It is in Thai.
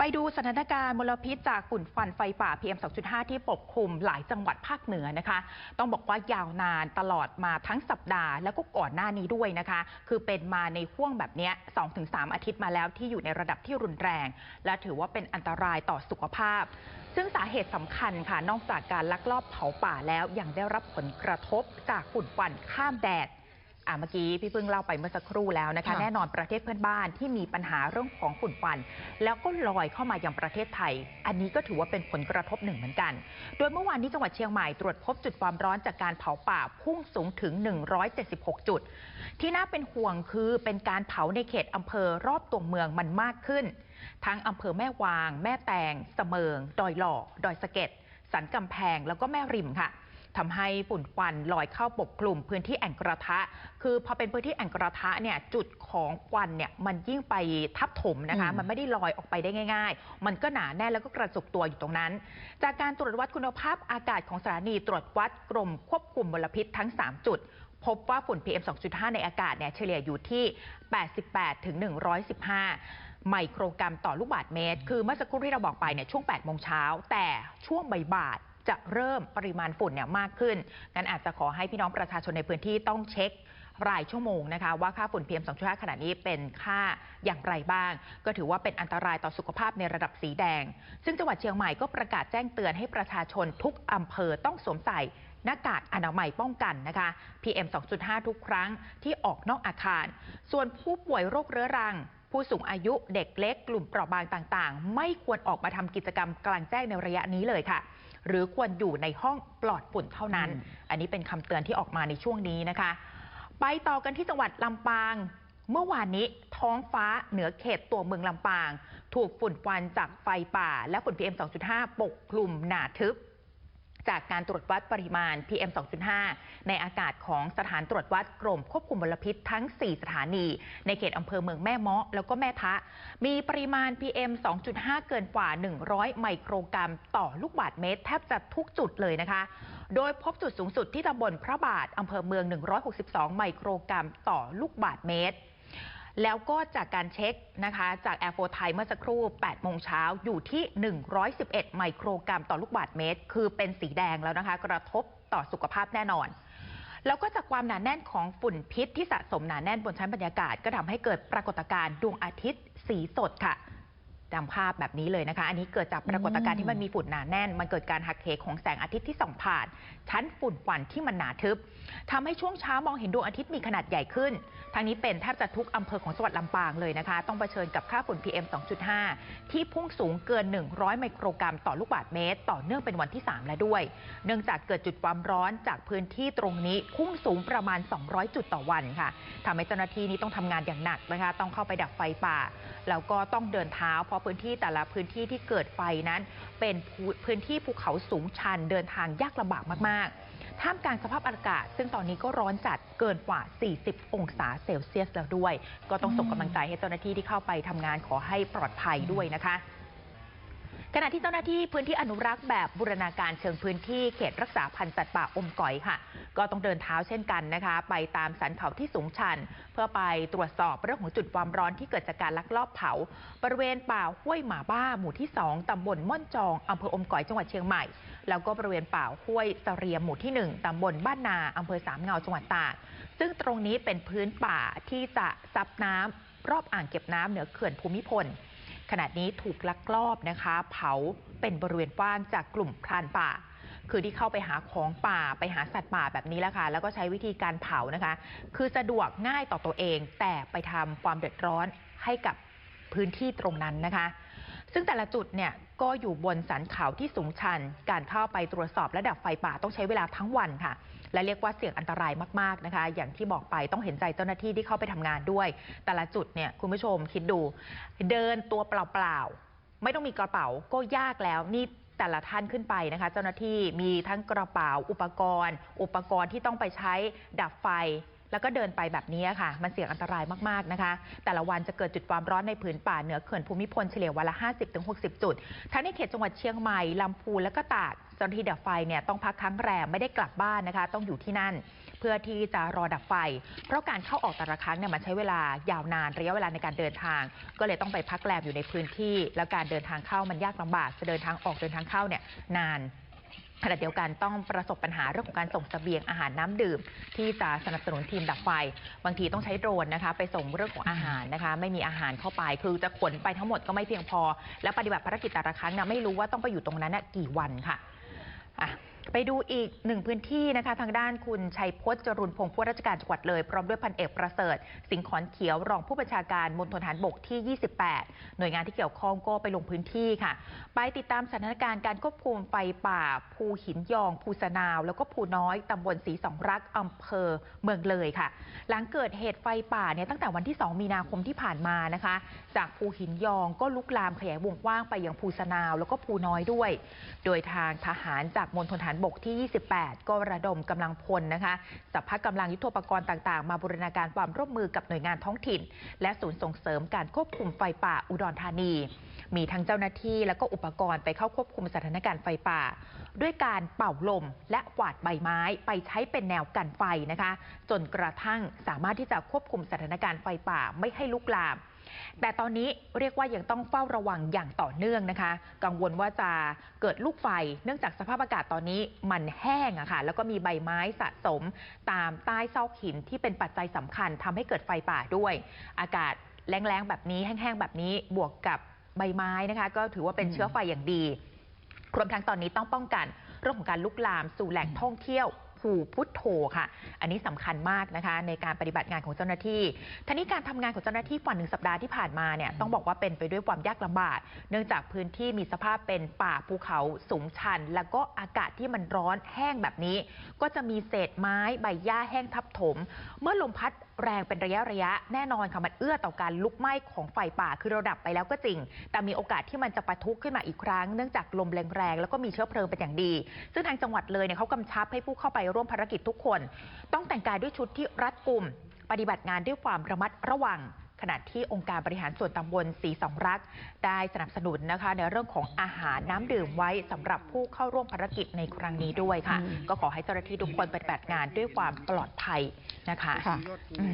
ไปดูสถานการณ์มลพิษจากฝุ่นควันไฟป่า PM 2.5 ที่ปกคลุมหลายจังหวัดภาคเหนือนะคะ ต้องบอกว่ายาวนานตลอดมาทั้งสัปดาห์ แล้วก็ก่อนหน้านี้ด้วยนะคะ คือเป็นมาในห่วงแบบนี้ 2-3 อาทิตย์มาแล้วที่อยู่ในระดับที่รุนแรง และถือว่าเป็นอันตรายต่อสุขภาพ ซึ่งสาเหตุสำคัญค่ะ นอกจากการลักลอบเผาป่าแล้วยังได้รับผลกระทบจากฝุ่นควันข้ามแดด อะเมื่อกี้พี่พึ่งเล่าไปเมื่อสักครู่แล้วนะคะ ค่ะแน่นอนประเทศเพื่อนบ้านที่มีปัญหาเรื่องของฝุ่นควัน แล้วก็ลอยเข้ามายังประเทศไทย อันนี้ก็ถือว่าเป็นผลกระทบหนึ่งเหมือนกัน โดยเมื่อวานนี้จังหวัดเชียงใหม่ตรวจพบจุดความร้อนจากการเผาป่าพุ่งสูงถึง 176 จุด ที่น่าเป็นห่วงคือเป็นการเผาในเขตอำเภอรอบตัวเมืองมันมากขึ้น ทั้งอำเภอแม่วาง แม่แตงเสมิง ดอยหล่อ ดอยสะเก็ดสันกำแพงแล้วก็แม่ริมค่ะ ทำให้ฝุ่นควันลอยเข้าปกคลุมพื้นที่แอ่งกระทะ คือพอเป็นพื้นที่แอ่งกระทะเนี่ยจุดของควันเนี่ยมันยิ่งไปทับถมนะคะอืมมันไม่ได้ลอยออกไปได้ง่าย ๆ มันก็หนาแน่นแล้วก็กระจุกตัวอยู่ตรงนั้น จากการตรวจวัดคุณภาพอากาศของสถานีตรวจวัดกรมควบคุมมลพิษทั้ง 3 จุดพบว่าฝุ่น PM 2.5 ในอากาศเนี่ยเฉลี่ยอยู่ที่ 88 ถึง 115 ไมโครกรัมต่อลูกบาศก์เมตร คือเมื่อสักครู่ที่เราบอกไปเนี่ยช่วง 8 โมงเช้า แต่ช่วงบ่ายๆ จะเริ่มปริมาณฝุ่นเนี่ยมากขึ้นงั้นอาจจะขอให้พี่น้องประชาชนในพื้นที่ต้องเช็ครายชั่วโมงนะคะว่าค่าฝุ่น PM 2.5ขณะนี้เป็นค่าอย่างไรบ้าง ก็ถือว่าเป็นอันตรายต่อสุขภาพในระดับสีแดง ซึ่งจังหวัดเชียงใหม่ก็ประกาศแจ้งเตือนให้ประชาชนทุกอำเภอต้องสวมใส่หน้ากากอนามัยป้องกันนะคะ PM 2.5 ทุกครั้งที่ออกนอกอาคาร ส่วนผู้ป่วยโรคเรื้อรัง ผู้สูงอายุเด็กเล็ก กลุ่มเปราะบางต่าง ๆ ไม่ควรออกมาทำกิจกรรมกลางแจ้งในระยะนี้เลยค่ะ หรือควรอยู่ในห้องปลอดฝุ่นเท่านั้น อันนี้เป็นคำเตือนที่ออกมาในช่วงนี้นะคะ ไปต่อกันที่จังหวัดลำปาง เมื่อวานนี้ท้องฟ้าเหนือเขตตัวเมืองลำปาง ถูกฝุ่นควันจากไฟป่า และฝุ่น PM 2.5 ปกคลุมหนาทึบ จากการตรวจวัดปริมาณ PM 2.5 ในอากาศของสถานตรวจวัดกรมควบคุมมลพิษทั้ง 4 สถานี ในเขตอำเภอเมืองแม่เมาะแล้วก็แม่ทะ มีปริมาณ PM 2.5 เกินกว่า 100 ไมโครกรัมต่อลูกบาศก์เมตร แทบจะทุกจุดเลยนะคะ โดยพบจุดสูงสุดที่ตำบลพระบาทอำเภอเมือง 162 ไมโครกรัมต่อลูกบาศก์เมตร แล้วก็จากการเช็คนะคะ จากแอร์โฟไทยเมื่อสักครู่ 8 โมงเช้าอยู่ที่ 111 ไมโครกรัมต่อลูกบาศก์เมตร คือเป็นสีแดงแล้วนะคะ กระทบต่อสุขภาพแน่นอน แล้วก็จากความหนาแน่นของฝุ่นพิษที่สะสมหนาแน่นบนชั้นบรรยากาศ ก็ทำให้เกิดปรากฏการณ์ดวงอาทิตย์สีสดค่ะ ดังภาพแบบนี้เลยนะคะ อันนี้เกิดจากปรากฏการณ์ที่มันมีฝุ่นหนาแน่น มันเกิดการหักเหของแสงอาทิตย์ที่ส่องผ่าน ชั้นฝุ่นควันที่มันหนาทึบทำให้ช่วงเช้ามองเห็นดวงอาทิตย์มีขนาดใหญ่ขึ้น ทางนี้เป็นแทบจะทุกอำเภอของจังหวัดลำปางเลยนะคะ ต้องเผชิญกับค่าฝุ่น PM 2.5 ที่พุ่งสูงเกิน 100 ไมโครกรัมต่อลูกบาศก์เมตร ต่อเนื่องเป็นวันที่ 3 แล้วด้วย เนื่องจากเกิดจุดความร้อนจากพื้นที่ตรงนี้พุ่งสูงประมาณ 200 จุดต่อวันค่ะทำให้เจ้าหน้าที่นี้ต้องทำงานอย่างหนักนะคะ ต้องเข้าไปดับไฟป่า แล้วก็ต้องเดินเท้าเพราะพื้นที่แต่ละพื้นที่ที่เกิดไฟนั้น เป็นพื้นที่ภูเขาสูงชันเดินทางยากลำบากมาก ๆ ท่ามกลางสภาพอากาศ ซึ่งตอนนี้ก็ร้อนจัดเกินกว่า 40 องศาเซลเซียสแล้วด้วย ก็ต้องส่งกำลังใจให้เจ้าหน้าที่ที่เข้าไปทำงานขอให้ปลอดภัยด้วยนะคะ ขณะที่เจ้าหน้าที่พื้นที่อนุรักษ์แบบบูรณาการเชิงพื้นที่เขตรักษาพันธุ์สัตว์ป่าอมก๋อยค่ะ ก็ต้องเดินเท้าเช่นกันนะคะ ไปตามสันเขาที่สูงชัน เพื่อไปตรวจสอบเรื่องของจุดความร้อนที่เกิดจากการลักลอบเผา บริเวณป่าห้วยหมาบ้าหมู่ที่ 2ตำบลม่อนจองอำเภออมก๋อยจังหวัดเชียงใหม่ แล้วก็บริเวณป่าห้วยเสเรียมหมู่ที่ 1ตำบลบ้านนาอำเภอสามเงาจังหวัดตากซึ่งตรงนี้เป็นพื้นป่าที่จะซับน้ำรอบอ่างเก็บน้ำเหนือเขื่อนภูมิพล ขณะนี้ถูกลักลอบนะคะ เผาเป็นบริเวณกว้างจากกลุ่มพรานป่า คือที่เข้าไปหาของป่าไปหาสัตว์ป่าแบบนี้แล้วค่ะ แล้วก็ใช้วิธีการเผานะคะ คือสะดวกง่ายต่อตัวเอง แต่ไปทำความเดือดร้อนให้กับพื้นที่ตรงนั้นนะคะ ซึ่งแต่ละจุดเนี่ยก็อยู่บนสันเขาที่สูงชัน การเข้าไปตรวจสอบระดับไฟป่าต้องใช้เวลาทั้งวันค่ะ และเรียกว่าเสี่ยงอันตรายมากๆนะคะ อย่างที่บอกไปต้องเห็นใจเจ้าหน้าที่ที่เข้าไปทำงานด้วย แต่ละจุดเนี่ยคุณผู้ชมคิดดู เดินตัวเปล่าๆไม่ต้องมีกระเป๋าก็ยากแล้วนี่แต่ละท่านขึ้นไปนะคะ เจ้าหน้าที่มีทั้งกระเป๋าอุปกรณ์ อุปกรณ์ที่ต้องไปใช้ดับไฟ แล้วก็เดินไปแบบนี้ค่ะ มันเสี่ยงอันตรายมากๆนะคะ แต่ละวันจะเกิดจุดความร้อนในผืนป่าเหนือเขื่อนภูมิพลเฉลี่ยวันละ 50-60 จุด ทั้งในเขตจังหวัดเชียงใหม่ลำพูนและก็ตากเจ้าหน้าที่ดับไฟเนี่ยต้องพักค้างแรมไม่ได้กลับบ้านนะคะ ต้องอยู่ที่นั่น เพื่อที่จะรอดับไฟ เพราะการเข้าออกแต่ละครั้งเนี่ยมันใช้เวลายาวนานระยะเวลาในการเดินทาง ก็เลยต้องไปพักแรมอยู่ในพื้นที่ แล้วการเดินทางเข้ามันยากลำบากจะเดินทางออกเดินทางเข้าเนี่ยนาน ขณะเดียวกันต้องประสบปัญหาเรื่องของการส่งเสบียงอาหารน้ำดื่ม ที่จะสนับสนุนทีมดับไฟ บางทีต้องใช้โดรนนะคะไปส่งเรื่องของอาหารนะคะ ไม่มีอาหารเข้าไป คือจะขนไปทั้งหมดก็ไม่เพียงพอ และปฏิบัติภารกิจแต่ละครั้งนะไม่รู้ว่าต้องไปอยู่ตรงนั้นนะกี่วันค่ะอะ ไปดูอีกหนึ่งพื้นที่นะคะ ทางด้านคุณชัยพจน์จรุนพงศ์ผู้ราชการจังหวัดเลย พร้อมด้วยพันเอกประเสริฐ สิงห์ขอนเขียวรองผู้บัญชาการมณฑลทหารบกที่ 28 หน่วยงานที่เกี่ยวข้องก็ไปลงพื้นที่ค่ะ ไปติดตามสถานการณ์การควบคุมไฟป่า ภูหินยอง ภูสนาว แล้วก็ภูน้อยตำบลศรีสองรักอำเภอเมืองเลยค่ะ หลังเกิดเหตุไฟป่าเนี่ยตั้งแต่วันที่ 2 มีนาคมที่ผ่านมานะคะ จากภูหินยองก็ลุกลามขยายวงกว้างไปยังภูสนาว แล้วก็ภูน้อยด้วย โดยทางทหารจากมณฑลฐานบกที่ 28 ก็ระดมกำลังพลนะคะสัพพะกำลังยุทโธปกรณ์ต่างๆ มาบูรณาการความร่วมมือกับหน่วยงานท้องถิ่น และศูนย์ส่งเสริมการควบคุมไฟป่าอุดรธานี มีทั้งเจ้าหน้าที่และก็อุปกรณ์ไปเข้าควบคุมสถานการณ์ไฟป่า ด้วยการเป่าลมและกวาดใบไม้ไปใช้เป็นแนวกันไฟนะคะ จนกระทั่งสามารถที่จะควบคุมสถานการณ์ไฟป่าไม่ให้ลุกลาม แต่ตอนนี้เรียกว่ายังต้องเฝ้าระวังอย่างต่อเนื่องนะคะ กังวลว่าจะเกิดลูกไฟ เนื่องจากสภาพอากาศตอนนี้มันแห้งอะค่ะ แล้วก็มีใบไม้สะสมตามใต้ซอกหินที่เป็นปัจจัยสำคัญทำให้เกิดไฟป่าด้วย อากาศแล้งๆแบบนี้แห้งๆแบบนี้บวกกับใบไม้นะคะ ก็ถือว่าเป็นเชื้อไฟอย่างดีรวมทั้งตอนนี้ต้องป้องกันเรื่องของการลุกลามสู่แหล่งท่องเที่ยว ภูพุทโธค่ะ อันนี้สำคัญมากนะคะ ในการปฏิบัติงานของเจ้าหน้าที่ท่านี้การทำงานของเจ้าหน้าที่กว่าหนึ่งสัปดาห์ที่ผ่านมาเนี่ยต้องบอกว่าเป็นไปด้วยความยากลำบาก เนื่องจากพื้นที่มีสภาพเป็นป่าภูเขาสูงชัน แล้วก็อากาศที่มันร้อนแห้งแบบนี้ ก็จะมีเศษไม้ใบหญ้าแห้งทับถม เมื่อลมพัด แรงเป็นระยะระยะแน่นอนค่ะมันเอื้อต่อการลุกไหม้ของไฟป่าคือเราดับไปแล้วก็จริง แต่มีโอกาสที่มันจะปะทุขึ้นมาอีกครั้งเนื่องจากลมแรงๆแล้วก็มีเชื้อเพลิงเป็นอย่างดี ซึ่งทางจังหวัดเลยเนี่ยเขากำชับให้ผู้เข้าไปร่วมภารกิจทุกคน ต้องแต่งกายด้วยชุดที่รัดกุม ปฏิบัติงานด้วยความระมัดระวังขณะที่องค์การบริหารส่วนตำบลสีสองรัก ได้สนับสนุนนะคะ ในเรื่องของอาหารน้ำดื่มไว้สำหรับผู้เข้าร่วมภารกิจในครั้งนี้ด้วยค่ะ ก็ขอให้เจ้าหน้าที่ทุกคนปฏิบัติงานด้วยความปลอดภัยนะคะ